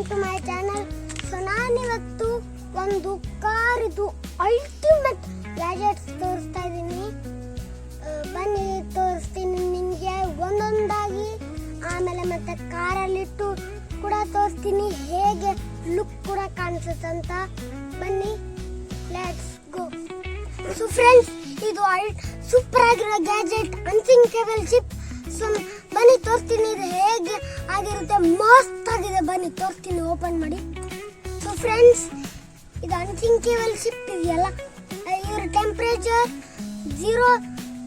Welcome to my channel so ನಾನಿವತ್ತು ಒಂದು ಕಾರಿದು ultimate gadgets ತೋರಿಸ್ತಾ ಇದ್ದೀನಿ ಬನ್ನಿ, ತೋರಿಸ್ತೀನಿ ನಿಮಗೆ. ಒಂದೊಂದಾಗಿ, ಆಮೇಲೆ ಮತ್ತೆ ಕಾರಲ್ಲಿಟ್ಟು ಕೂಡ ತೋರಿಸ್ತೀನಿ. ಹೇಗೆ ಲುಕ್ ಕೂಡ ಕಾಣಿಸುತ್ತಂತ ಬನ್ನಿ ಲೆಟ್ಸ್ ಗೋ ಸೊ ಫ್ರೆಂಡ್ಸ್ ಇದು ಅಲ್ ಸೂಪರ್ ಆಗಿರೋ ಗ್ಯಾಜೆಟ್ ಅನ್ಸಿಂಕೇಬಲ್ ಚಿಪ್ ಸೊ ಬನ್ನಿ ತೋರಿಸ್ತೀನಿ, ಇದು ಹೇಗೆ ಆಗಿರುತ್ತೆ ಮಸ್ತ್ ಆಗಿದೆ ಬನ್ನಿ, ತೋರಿಸ್ತೀನಿ, ಓಪನ್ ಮಾಡಿ. ಸೊ ಫ್ರೆಂಡ್ಸ್ ಇದು ಅನ್ಥಿಂಕೇಬಲ್ ಶಿಪ್ ಇದೆಯಲ್ಲ? ಇವ್ರ temperature zero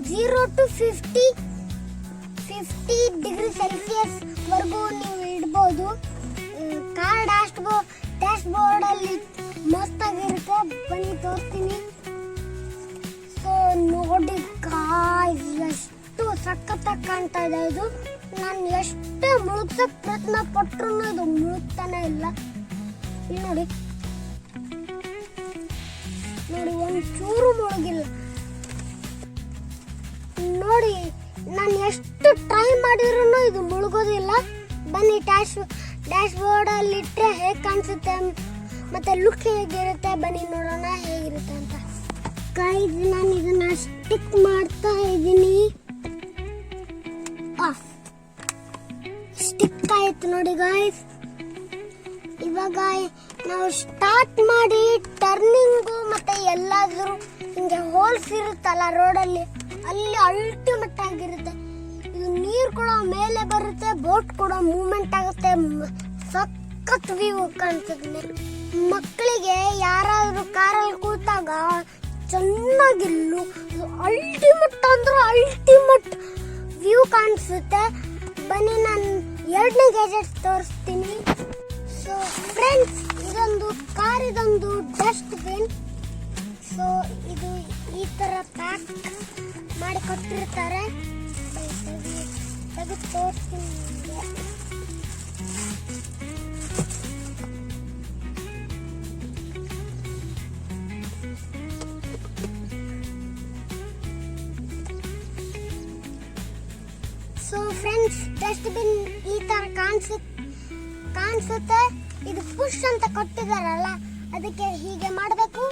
zero to fifty fifty degree Celsius ವರೆಗೂ ನೀವು ಇಡ್ಬೋದು. ಕಾರ್ ಡ್ಯಾಶ್ ಬೋ ಡ್ಯಾಶ್ ಬೋರ್ಡಲ್ಲಿ ಕಾಣ್ತಾ ಇದೆ ಇದು ನಾನು ಎಷ್ಟೇ ಮುಳುಗ್ಸಕ್ ಪ್ರಯತ್ನ ಪಟ್ರು ಇದು ಮುಳುಗ್ತಾನೆ ಇಲ್ಲ. ಇಲ್ಲಿ ನೋಡಿ. ನೋಡಿ ಒಂದು ಚೂರು ಮುಳುಗಿಲ್ಲ. ನೋಡಿ, ನಾನು ಎಷ್ಟು ಟ್ರೈ ಮಾಡಿದ್ರು ಇದು ಮುಳುಗೋದಿಲ್ಲ. ಬನ್ನಿ ಡ್ಯಾಶ್ ಡ್ಯಾಶ್ ಬೋರ್ಡಲ್ಲಿ ಇಟ್ಟರೆ ಹೇಗೆ ಕಾಣಿಸುತ್ತೆ? ಮತ್ತೆ ಲುಕ್ ಹೇಗಿರುತ್ತೆ? ಬನ್ನಿ, ನೋಡೋಣ ಹೇಗಿರುತ್ತೆ ಅಂತ. ಕೈ ನಾನು ಇದನ್ನ ಸ್ಟಿಕ್ ಮಾಡ್ತಾ ಇದ್ದೀನಿ. ಆಯ್ತು ನೋಡಿ ಗಾಯ್ಸ್ ಇವಾಗ ನಾವು ಸ್ಟಾರ್ಟ್ ಮಾಡಿ ಟರ್ನಿಂಗು ಮತ್ತೆ ಎಲ್ಲಾದ್ರೂ ಹಿಂಗೆ ಹೋಲ್ಸ್ ಇರುತ್ತಲ್ಲ ರೋಡಲ್ಲಿ ಅಲ್ಲಿ ಅಲ್ಟಿಮೇಟ್ ಆಗಿರುತ್ತೆ. ಇದು ನೀರು ಕೂಡ ಮೇಲೆ ಬರುತ್ತೆ ಬೋಟ್ ಕೂಡ ಮೂವ್ಮೆಂಟ್ ಆಗುತ್ತೆ. ಸಖತ್ ವ್ಯೂ ಕಾಣಿಸುತ್ತೆ ಮಕ್ಕಳಿಗೆ ಯಾರಾದ್ರೂ ಕಾರಲ್ಲಿ ಕೂತಾಗ ಚೆನ್ನಾಗಿಲ್ಲು ಅಲ್ಟಿಮೇಟ್ ಅಂದ್ರೆ ಅಲ್ಟಿಮೇಟ್ ವ್ಯೂ ಕಾಣಿಸುತ್ತೆ. ಬನ್ನಿ, ನಾನು ಎರಡನೇ ಗ್ಯಾಜೆಟ್ ತೋರಿಸ್ತೀನಿ. ಸೊ ಫ್ರೆಂಡ್ಸ್ ಇದೊಂದು ಕಾರ್ ಇದೊಂದು ಡಸ್ಟ್ ಬಿನ್ ಸೊ ಇದು ಈ ತರ ಪ್ಯಾಕ್ ಮಾಡಿ ಕೊಟ್ಟಿರ್ತಾರೆ. ತೋರಿಸ್ತೀನಿ. ಸೊ ಫ್ರೆಂಡ್ಸ್ ಡಸ್ಟ್ಬಿನ್ ಈ ತರ ಕಾಣಿಸುತ್ತೆ ಕಾಣಿಸುತ್ತೆ. ಇದು ಪುಷ್ ಅಂತ ಕೊಟ್ಟಿದಾರಲ್ಲ ಅದಕ್ಕೆ ಹೀಗೆ ಮಾಡಬೇಕು,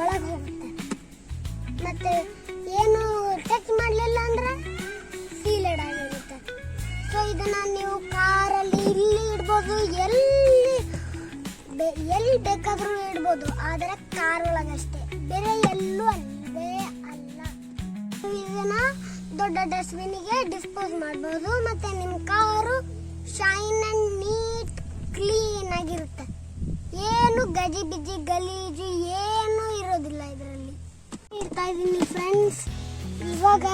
ಒಳಗೆ ಹೋಗುತ್ತೆ. ಮತ್ತೆ ಏನು ಟಚ್ ಮಾಡಲಿಲ್ಲ ಅಂದ್ರೆ ಸೀಲೆಡ್ ಆಗಿರುತ್ತೆ. ಸೊ ಇದನ್ನ ನೀವು ಕಾರಲ್ಲಿ ಇಲ್ಲಿ ಇಡ್ಬೋದು, ಎಲ್ಲಿ ಎಲ್ಲಿ ಬೇಕಾದರೂ ಇಡ್ಬೋದು, ಆದರೆ ಕಾರ್ ಒಳಗಷ್ಟೇ. ಬೇರೆ ಎಲ್ಲೂ ಅಲ್ಲ ಇದನ್ನ ದೊಡ್ಡ ಡಸ್ಟ್ಬಿನ್ಗೆ ಡಿಸ್ಪೋಸ್ ಮಾಡ್ಬೋದು. ಮತ್ತೆ ನಿಮ್ಮ car shine and neat clean ಆಗಿರುತ್ತೆ. ಏನು ಗಜಿ ಬಿಜಿ, ಗಲೀಜು ಏನು ಇರೋದಿಲ್ಲ ಇದರಲ್ಲಿ. ಇರ್ತಾ ಇದ್ದೀನಿ ಫ್ರೆಂಡ್ಸ್ ಇವಾಗ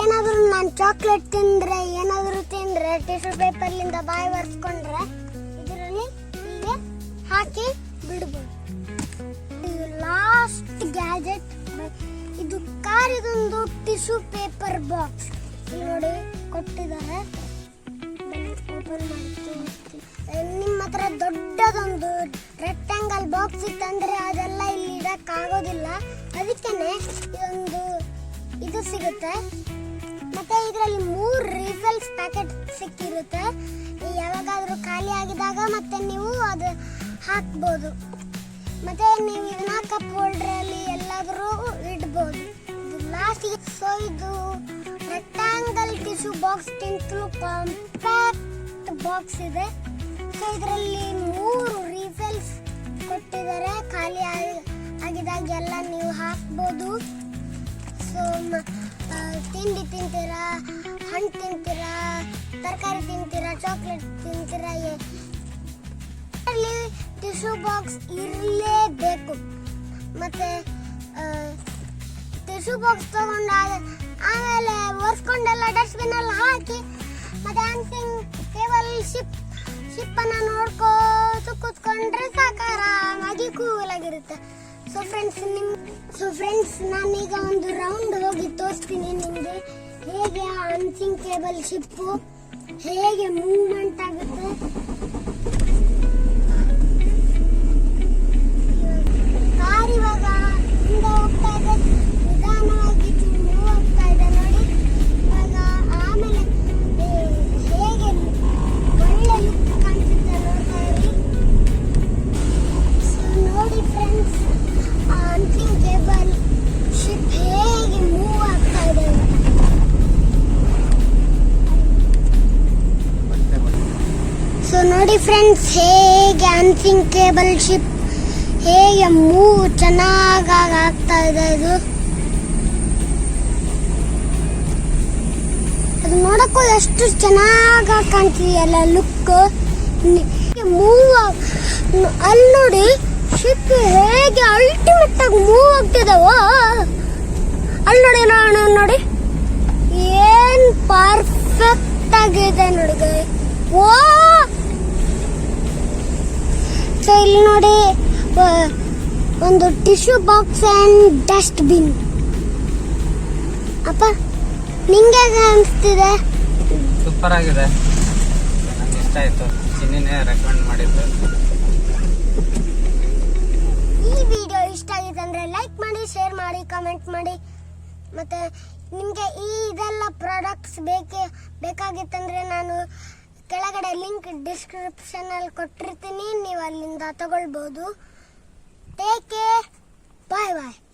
ಏನಾದರೂ ನಾನು ಚಾಕ್ಲೇಟ್ ತಿಂದ್ರೆ, ಏನಾದರೂ ತಿಂದ್ರೆ ಟಿಶ್ಯೂ ಪೇಪರ್ಲಿಂದ ಬಾಯಿ ಒರೆಸ್ಕೊಂಡ್ರೆ, ಇದರಲ್ಲಿ ಹಾಕಿ ಬಿಡ್ಬೋದು. ಲಾಸ್ಟ್ ಗ್ಯಾಜೆಟ್ ಇದು ಕಾರಿದೊಂದು ಟಿಶ್ಯೂ ಪೇಪರ್ ಬಾಕ್ಸ್. ನೋಡಿ, ಕೊಟ್ಟಿದ್ದಾರೆ. ಓಪನ್. ನಿಮ್ಮ ಹತ್ರ ದೊಡ್ಡದೊಂದು ರೆಕ್ಟಾಂಗಲ್ ಬಾಕ್ಸ್ ಇತ್ತಂದ್ರೆ ಅದೆಲ್ಲ ಇಲ್ಲಿ ಇಡಕ್ ಆಗೋದಿಲ್ಲ. ಅದಕ್ಕೇನೆ ಇದೊಂದು ಇದು ಸಿಗುತ್ತೆ. ಮತ್ತೆ ಇದರಲ್ಲಿ ಮೂರು ರೀಫಿಲ್ಸ್ ಪ್ಯಾಕೆಟ್ ಸಿಕ್ಕಿರುತ್ತೆ. ಯಾವಾಗಾದ್ರೂ ಖಾಲಿ ಆಗಿದಾಗ ಮತ್ತೆ ನೀವು ಅದು ಹಾಕ್ಬೋದು. ಮತ್ತೆ ನೀವು ಇದನ್ನ ಲಾಸ್ಟಿಗೆ ಸೊ ಇದು ರೆಕ್ಟಾಂಗಲ್ ಟಿಶ್ಯೂ ಬಾಕ್ಸ್ ಗಿಂತಲೂ ಕಾಂಪ್ಯಾಕ್ಟ್ ಬಾಕ್ಸ್ ಇದೆ ಸೊ ಇದರಲ್ಲಿ ಮೂರು ರೀಫಿಲ್ಸ್ ಕೊಟ್ಟಿದ್ದಾರೆ ಖಾಲಿ ಆಗಿ- ಆಗಿದಾಗ ಎಲ್ಲ ನೀವು ಹಾಕ್ಬೋದು ಸೊ ತಿಂಡಿ ತಿಂತೀರಾ ಹಣ್ಣು ತಿಂತೀರಾ ತರಕಾರಿ ತಿಂತೀರಾ ಚಾಕ್ಲೇಟ್ ತಿಂತೀರಾ ಟಿಶ್ಯೂ ಬಾಕ್ಸ್ ಇರಲೇಬೇಕು ಮತ್ತೆ ಟಿಶ್ಯೂ ಬಾಕ್ಸ್ ತಗೊಂಡಾಗ ಆಮೇಲೆ ಒರೆಸ್ಕೊಂಡೆಲ್ಲ ಅಲ್ಲಿ ಹಾಕಿ ಮತ್ತೆ ಹಂಚಿಂಗ್ ಟೇಬಲ್ ಶಿಪ್, ಶಿಪ್ಪನ್ನು ನೋಡ್ಕೋತು ಕೂತ್ಕೊಂಡ್ರೆ ಸಾಕಾರಾಮಾಗಿ ಕೂಲ್ ಆಗಿರುತ್ತೆ ಸೊ ಫ್ರೆಂಡ್ಸ್ ನಿಮ್ ಸೊ ಫ್ರೆಂಡ್ಸ್ ನಾನೀಗ ಒಂದು ರೌಂಡ್ ಹೋಗಿ ತೋರಿಸ್ತೀನಿ ನಿಮಗೆ. ಹೇಗೆ ಅನ್ಸಿಂಗ್ ಕೇಬಲ್ ಶಿಪ್ಪು? ಹೇಗೆ ಮೂವ್ಮೆಂಟ್ ಆಗುತ್ತೆ? ಕಾರ್ ಇವಾಗ ನೋಡಿ ಫ್ರೆಂಡ್ಸ್ ಹೇಗೆ ಅನ್ಸಿಂಕೇಬಲ್ ಶಿಪ್ ಹೇಗೆ ಮೂವ್ ಚೆನ್ನಾಗಿ ಆಗ್ತಾ ಇದೆ ಇದು. ಅದು ನೋಡಕ್ಕೂ ಎಷ್ಟು ಚೆನ್ನಾಗಿ ಕಾಣ್ತಿದೆಯಲ್ಲ ಲುಕ್ ಮೂವ್ ಅಲ್ಲಿ ನೋಡಿ ಶಿಪ್ ಹೇಗೆ ಅಲ್ಟಿಮೇಟ್ ಆಗಿ ಮೂವ್ ಆಗ್ತಿದಾವೋ ಅಲ್ಲಿ ನೋಡಿ ನಾನು ನೋಡಿ ಏನ್ ಪರ್ಫೆಕ್ಟ್ ಆಗಿದೆ ನೋಡಿ guys. ಓ ಸೊ ಇಲ್ಲಿ ನೋಡಿ ಆ, ಒಂದು tissue box and dustbin ಅಪ್ಪ ನಿಂಗೆ ಅನಿಸ್ತಿದೆ? ಸೂಪರ್ ಆಗಿದೆ ನಂಗೆ ಇಷ್ಟ ಆಯ್ತು. ಚಿನ್ನಿನೇ ರೆಕಮೆಂಡ್ ಮಾಡಿದ್ದು. ಈ ವಿಡಿಯೋ ಇಷ್ಟ ಆಗಿದೆ ಅಂದ್ರೆ ಲೈಕ್ ಮಾಡಿ ಶೇರ್ ಮಾಡಿ ಕಮೆಂಟ್ ಮಾಡಿ. ಮತ್ತೆ ನಿಮಗೆ ಈ ಇದೆಲ್ಲ ಪ್ರಾಡಕ್ಟ್ಸ್ ಬೇಕೇ ಬೇಕಾಗಿತ್ತಂದ್ರೆ ನಾನು ಕೆಳಗಡೆ ಲಿಂಕ್ ಡಿಸ್ಕ್ರಿಪ್ಷನ್ ಅಲ್ಲಿ ಕೊಟ್ಟಿರ್ತೀನಿ. ನೀವು ಅಲ್ಲಿಂದ ತಗೊಳ್ಬೋದು. Peki. Bay bay.